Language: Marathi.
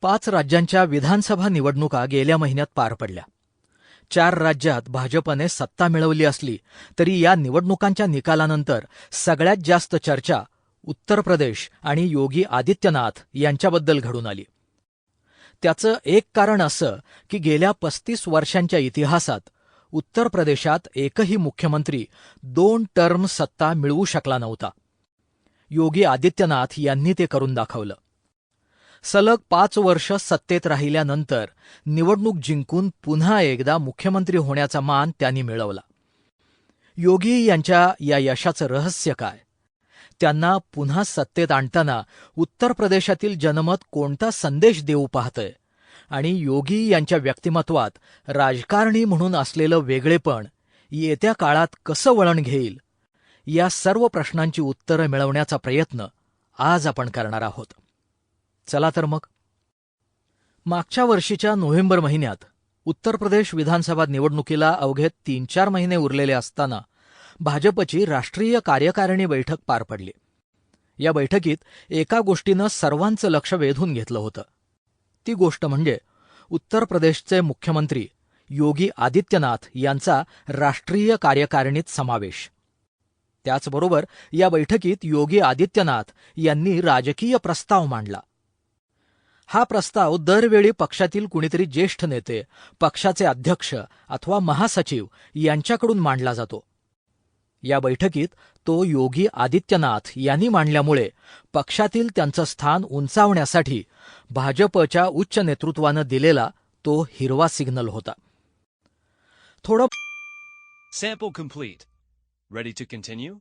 पाच राज्यांच्या विधानसभा निवडणुका गेल्या महिन्यात पार पडल्या. चार राज्यात भाजपने सत्ता मिळवली असली तरी या निवडणुकांच्या निकालानंतर सगळ्यात जास्त चर्चा उत्तर प्रदेश आणि योगी आदित्यनाथ यांच्याबद्दल घडून आली. त्याचं एक कारण असं की गेल्या पस्तीस वर्षांच्या इतिहासात उत्तर प्रदेशात एकही मुख्यमंत्री दोन टर्म सत्ता मिळवू शकला नव्हता. योगी आदित्यनाथ यांनी ते करून दाखवलं. सलग पाच वर्ष सत्तेत राहिल्यानंतर निवडणूक जिंकून पुन्हा एकदा मुख्यमंत्री होण्याचा मान त्यांनी मिळवला. योगी यांच्या या यशाचं रहस्य काय? त्यांना पुन्हा सत्तेत आणताना उत्तर प्रदेशातील जनमत कोणता संदेश देऊ पाहतंय? आणि योगी यांच्या व्यक्तिमत्वात राजकारणी म्हणून असलेलं वेगळेपण येत्या काळात कसं वळण घेईल? या सर्व प्रश्नांची उत्तरं मिळवण्याचा प्रयत्न आज आपण करणार आहोत. चला तर मग. मागच्या वर्षीच्या नोव्हेंबर महिन्यात उत्तर प्रदेश विधानसभा निवडणुकीला अवघे तीन चार महिने उरलेले असताना भाजपची राष्ट्रीय कार्यकारिणी बैठक पार पडली. या बैठकीत एका गोष्टीनं सर्वांचं लक्ष वेधून घेतलं होतं. ती गोष्ट म्हणजे उत्तर प्रदेशचे मुख्यमंत्री योगी आदित्यनाथ यांचा राष्ट्रीय कार्यकारिणीत समावेश. त्याचबरोबर या बैठकीत योगी आदित्यनाथ यांनी राजकीय प्रस्ताव मांडला. हा प्रस्ताव दरवेळी पक्षातील कुणीतरी ज्येष्ठ नेते पक्षाचे अध्यक्ष अथवा महासचिव यांच्याकडून मांडला जातो. या बैठकीत तो योगी आदित्यनाथ यांनी मांडल्यामुळे पक्षातील त्यांचं स्थान उंचावण्यासाठी भाजपच्या उच्च नेतृत्वानं दिलेला तो हिरवा सिग्नल होता. थोडं sample complete. Ready to continue